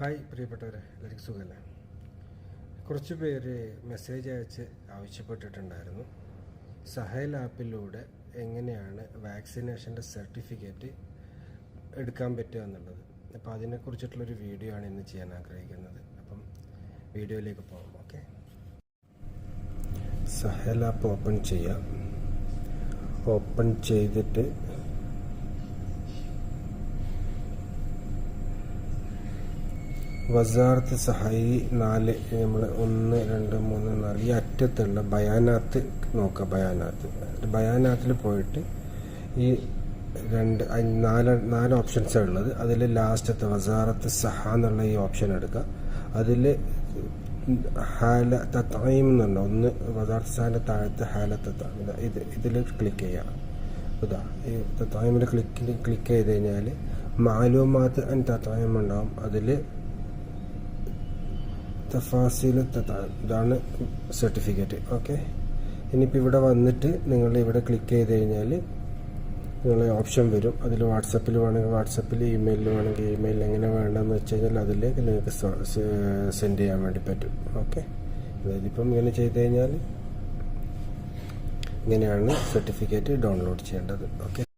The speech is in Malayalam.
ഹായ് പ്രിയപ്പെട്ടവരെ എല്ലാവർക്കും സുഖമല്ലേ? കുറച്ച് പേര് മെസ്സേജ് അയച്ച് ആവശ്യപ്പെട്ടിട്ടുണ്ടായിരുന്നു. സഹേൽ ആപ്പിലൂടെ എങ്ങനെയാണ് വാക്സിനേഷന്റെ സർട്ടിഫിക്കറ്റ് എടുക്കാൻ പറ്റുക എന്നുള്ളത്. അപ്പോൾ അതിനെക്കുറിച്ചിട്ടുള്ളൊരു വീഡിയോ ആണ് ഇന്ന് ചെയ്യാൻ ആഗ്രഹിക്കുന്നത്. അപ്പം വീഡിയോയിലേക്ക് പോകാം ഓക്കെ സഹേൽ ആപ്പ് ഓപ്പൺ ചെയ്യാം. ഓപ്പൺ ചെയ്തിട്ട് വസാർത്ത് സഹായി നാല് നമ്മൾ ഒന്ന് രണ്ട് മൂന്ന് നാല് ഈ അറ്റത്തുള്ള ബയാനാത്ത് നോക്കുക ബയാനാത്ത്. ബയാനാത്തിൽ പോയിട്ട് ഈ രണ്ട് നാല് നാല് ഓപ്ഷൻസാണ് ഉള്ളത്. അതിൽ ലാസ്റ്റത്തെ വസാറത്ത് സഹ എന്നുള്ള ഈ ഓപ്ഷൻ എടുക്കുക അതിൽ ഹാല തത്തായും എന്നുണ്ട്. ഒന്ന് വസാർത്ത് സഹാന്റെ താഴത്ത് ഹാല തത്താം ഇത് ഇതിൽ ക്ലിക്ക് ചെയ്യുക ഇതാ ഈ തത്തായമിൽ ക്ലിക്ക് ക്ലിക്ക് ചെയ്ത് കഴിഞ്ഞാൽ മാലൂമാത്ത് അൻ തത്തായം ഉണ്ടാവും. അതിൽ തഫാസിൽ ഇതാണ് സർട്ടിഫിക്കറ്റ് ഓക്കെ ഇനിയിപ്പോൾ ഇവിടെ വന്നിട്ട് നിങ്ങൾ ഇവിടെ ക്ലിക്ക് ചെയ്ത് കഴിഞ്ഞാൽ നിങ്ങൾ ഓപ്ഷൻ വരും. അതിൽ വാട്സപ്പിൽ വേണമെങ്കിൽ വാട്സപ്പിൽ ഇമെയിലിൽ വേണമെങ്കിൽ ഇമെയിൽ എങ്ങനെ വേണ്ടതെന്ന് വെച്ച് കഴിഞ്ഞാൽ അതിലേക്ക് നിങ്ങൾക്ക് സെൻഡ് ചെയ്യാൻ വേണ്ടി പറ്റും. ഓക്കെ അതായത് ഇപ്പം ഇങ്ങനെ ചെയ്ത് കഴിഞ്ഞാൽ ഇങ്ങനെയാണ് സർട്ടിഫിക്കറ്റ് ഡൗൺലോഡ് ചെയ്യേണ്ടത്. ഓക്കെ